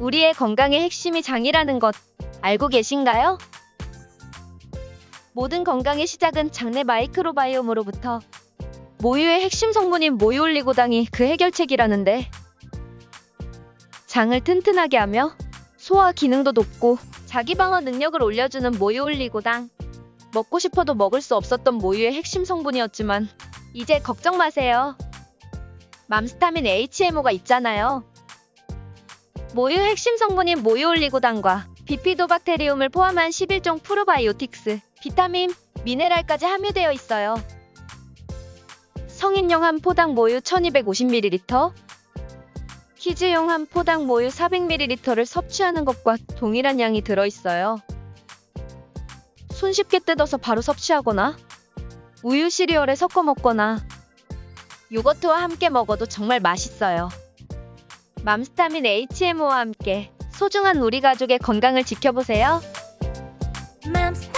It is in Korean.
우리의 건강의 핵심이 장이라는 것 알고 계신가요? 모든 건강의 시작은 장내 마이크로바이옴으로부터 모유의 핵심 성분인 모유올리고당이 그 해결책이라는데 장을 튼튼하게 하며 소화 기능도 높고 자기 방어 능력을 올려주는 모유올리고당 먹고 싶어도 먹을 수 없었던 모유의 핵심 성분이었지만 이제 걱정 마세요. 맘스타민 HMO가 있잖아요. 모유 핵심 성분인 모유올리고당과 비피도박테리움을 포함한 11종 프로바이오틱스, 비타민, 미네랄까지 함유되어 있어요. 성인용 한 포당 모유 1250ml, 키즈용 한 포당 모유 400ml를 섭취하는 것과 동일한 양이 들어있어요. 손쉽게 뜯어서 바로 섭취하거나 우유 시리얼에 섞어 먹거나 요거트와 함께 먹어도 정말 맛있어요. 맘스타민 HMO와 함께 소중한 우리 가족의 건강을 지켜보세요. 맘스타.